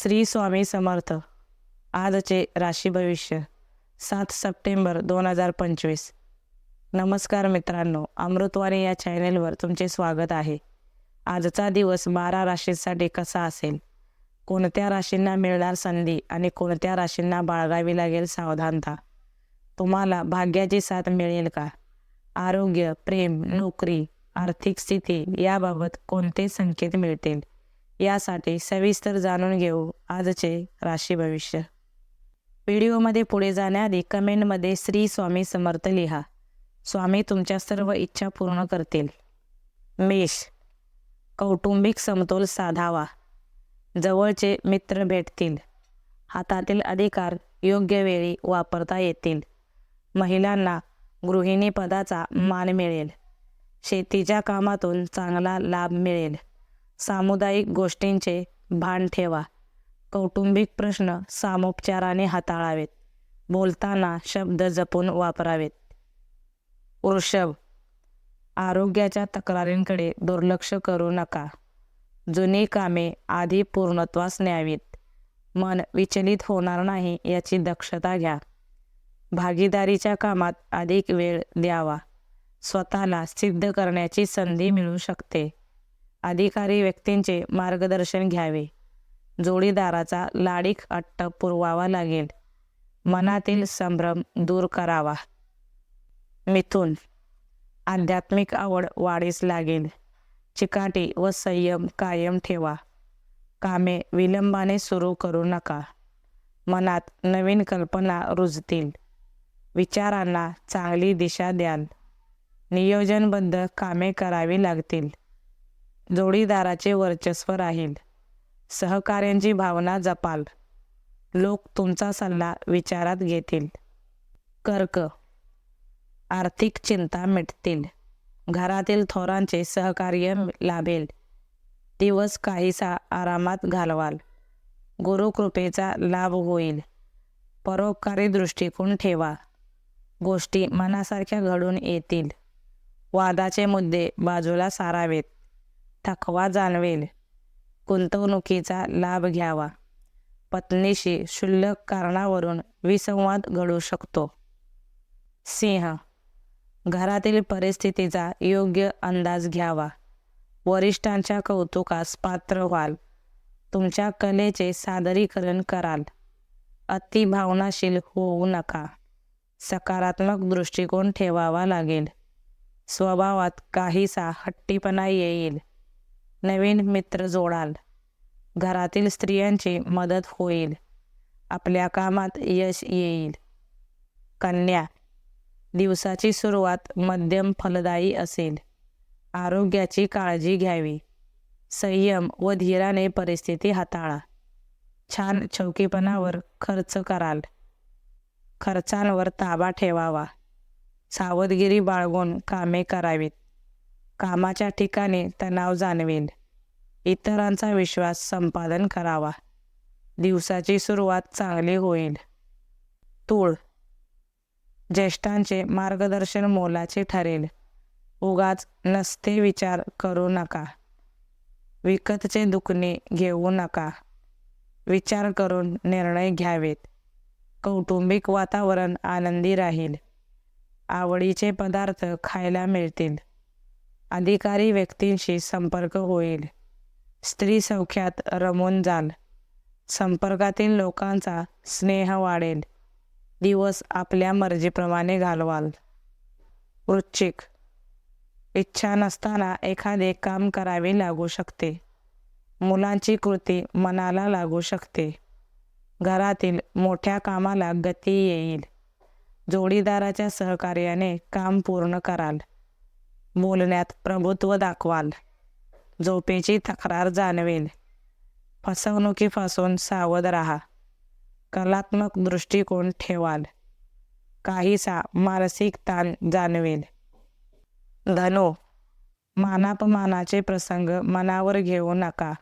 श्री स्वामी समर्थ. आजचे राशी भविष्य सात सप्टेंबर दोन हजार पंचवीस. नमस्कार मित्रांनो अमृतवाणी या चॅनेलवर तुमचे स्वागत आहे. आजचा दिवस बारा राशींसाठी कसा असेल? कोणत्या राशींना मिळणार संधी आणि कोणत्या राशींना बाळगावी लागेल सावधानता? तुम्हाला भाग्याची साथ मिळेल का? आरोग्य प्रेम नोकरी आर्थिक स्थिती याबाबत कोणते संकेत मिळतील? यासाठी सविस्तर जाणून घेऊ आजचे राशी भविष्य. व्हिडिओमध्ये पुढे जाण्याआधी कमेंटमध्ये श्री स्वामी समर्थ लिहा. स्वामी तुमच्या सर्व इच्छा पूर्ण करतील. मेष. कौटुंबिक समतोल साधावा. जवळचे मित्र भेटतील. हातातील अधिकार योग्य वेळी वापरता येतील. महिलांना गृहिणी पदाचा मान मिळेल. शेतीच्या कामातून चांगला लाभ मिळेल. सामुदायिक गोष्टींचे भान ठेवा. कौटुंबिक प्रश्न सामोपचाराने हाताळावेत. बोलताना शब्द जपून वापरावेत. वृषभ आरोग्याच्या तक्रारींकडे दुर्लक्ष करू नका. जुनी कामे आधी पूर्णत्वास न्यावीत. मन विचलित होणार नाही याची दक्षता घ्या. भागीदारीच्या कामात अधिक वेळ द्यावा. स्वतःला सिद्ध करण्याची संधी मिळू शकते. अधिकारी व्यक्तींचे मार्गदर्शन घ्यावे. जोडीदाराचा लाडीक अट्ट पुरवावा लागेल. मनातील संभ्रम दूर करावा. मिथून आध्यात्मिक आवड वाढीस लागेल. चिकाटी व संयम कायम ठेवा. कामे विलंबाने सुरू करू नका. मनात नवीन कल्पना रुजतील. विचारांना चांगली दिशा द्याल. नियोजनबद्ध कामे करावी लागतील. जोडीदाराचे वर्चस्व राहील. सहकार्यांची भावना जपाल. लोक तुमचा सल्ला विचारात घेतील. कर्क. आर्थिक चिंता मिटतील. घरातील थोरांचे सहकार्य लाभेल. दिवस काहीसा आरामात घालवाल. गुरुकृपेचा लाभ होईल. परोपकारी दृष्टिकोन ठेवा. गोष्टी मनासारख्या घडून येतील. वादाचे मुद्दे बाजूला सारावेत. थकवा जाणवेल. गुंतवणुकीचा लाभ घ्यावा. पत्नीशी क्षुल्लक कारणावरून विसंवाद घडू शकतो. सिंह घरातील परिस्थितीचा योग्य अंदाज घ्यावा. वरिष्ठांच्या कौतुकास पात्र व्हाल. तुमच्या कलेचे सादरीकरण कराल. अति भावनाशील होऊ नका. सकारात्मक दृष्टिकोन ठेवावा लागेल. स्वभावात काहीसा हट्टीपणा येईल. नवीन मित्र जोडाल. घरातील स्त्रियांची मदत होईल. आपल्या कामात यश येईल. कन्या दिवसाची सुरुवात मध्यम फलदायी असेल. आरोग्याची काळजी घ्यावी. संयम व धीराने परिस्थिती हाताळा. छान चौकीपणावर खर्च कराल. खर्चांवर ताबा ठेवावा. सावधगिरी बाळगून कामे करावीत. कामाच्या ठिकाणी तणाव जाणवेल इतरांचा विश्वास संपादन करावा. दिवसाची सुरुवात चांगली होईल. तूळ. ज्येष्ठांचे मार्गदर्शन मोलाचे ठरेल. उगाच नसते विचार करू नका. विकतचे दुखणे घेऊ नका. विचार करून निर्णय घ्यावेत. कौटुंबिक वातावरण आनंदी राहील. आवडीचे पदार्थ खायला मिळतील. अधिकारी व्यक्तींशी संपर्क होईल. स्त्री सौख्यात रमून जाल. संपर्कातील लोकांचा स्नेह वाढेल. दिवस आपल्या मर्जीप्रमाणे घालवाल. वृश्चिक. इच्छा नसताना एखादे काम करावे लागू शकते. मुलांची कृती मनाला लागू शकते. घरातील मोठ्या कामाला गती येईल. जोडीदाराच्या सहकार्याने काम पूर्ण कराल. बोलण्यात प्रभुत्व दाखवाल. झोपेची तक्रार जाणवेल. फसवणुकीपासून सावध राहा. कलात्मक दृष्टिकोन ठेवाल. काहीसा मानसिक ताण जाणवेल. धनु मानापमानाचे प्रसंग मनावर घेऊ नका.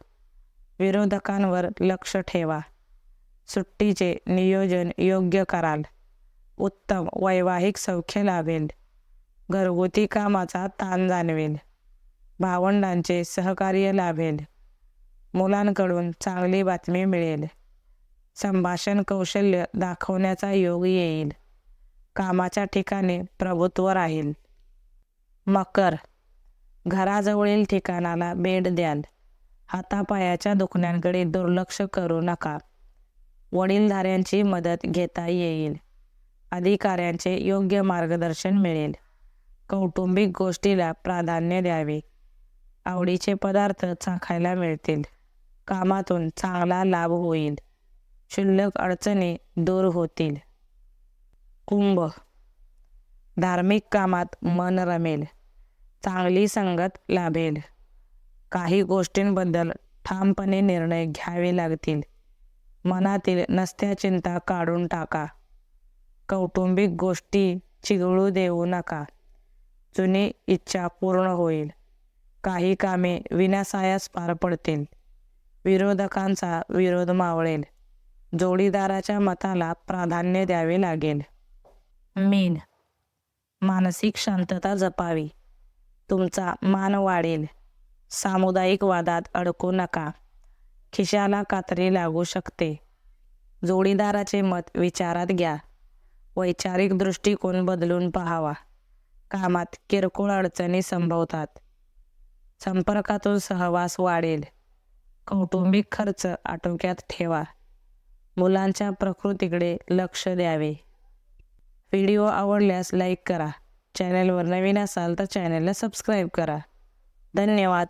विरोधकांवर लक्ष ठेवा. सुट्टीचे नियोजन योग्य कराल. उत्तम वैवाहिक सौख्य लाभेल. घरगुती कामाचा ताण जाणवेल. भावंडांचे सहकार्य लाभेल. मुलांकडून चांगली बातमी मिळेल. संभाषण कौशल्य दाखवण्याचा योग येईल. कामाच्या ठिकाणी प्रभुत्व राहील. मकर. घराजवळील ठिकाणाला भेट द्याल. हातापायाच्या दुखण्यांकडे दुर्लक्ष करू नका. वडीलधाऱ्यांची मदत घेता येईल. अधिकाऱ्यांचे योग्य मार्गदर्शन मिळेल. कौटुंबिक गोष्टीला प्राधान्य द्यावे. आवडीचे पदार्थ चाखायला मिळतील. कामातून चांगला लाभ होईल. क्षुल्लक अडचणी दूर होतील. कुंभ. धार्मिक कामात मन रमेल. चांगली संगत लाभेल. काही गोष्टींबद्दल ठामपणे निर्णय घ्यावे लागतील. मनातील नसत्या चिंता काढून टाका. कौटुंबिक गोष्टी चिघळू देऊ नका. जुनी इच्छा पूर्ण होईल. काही कामे विनासायास पार पडतील. विरोधकांचा विरोध मावळेल. जोडीदाराच्या मताला प्राधान्य द्यावे लागेल. मीन. मानसिक शांतता जपावी. तुमचा मान वाढेल. सामुदायिक वादात अडकू नका. खिशाला कात्री लागू शकते. जोडीदाराचे मत विचारात घ्या. वैचारिक दृष्टिकोन बदलून पहावा. कामात किरकोळ अडचणी संभवतात. संपर्कातून सहवास वाढेल. कौटुंबिक खर्च आटोक्यात ठेवा. मुलांच्या प्रकृतीकडे लक्ष द्यावे. व्हिडिओ आवडल्यास लाईक करा. चॅनलवर नवीन असाल तर चॅनलला सबस्क्राईब करा. धन्यवाद.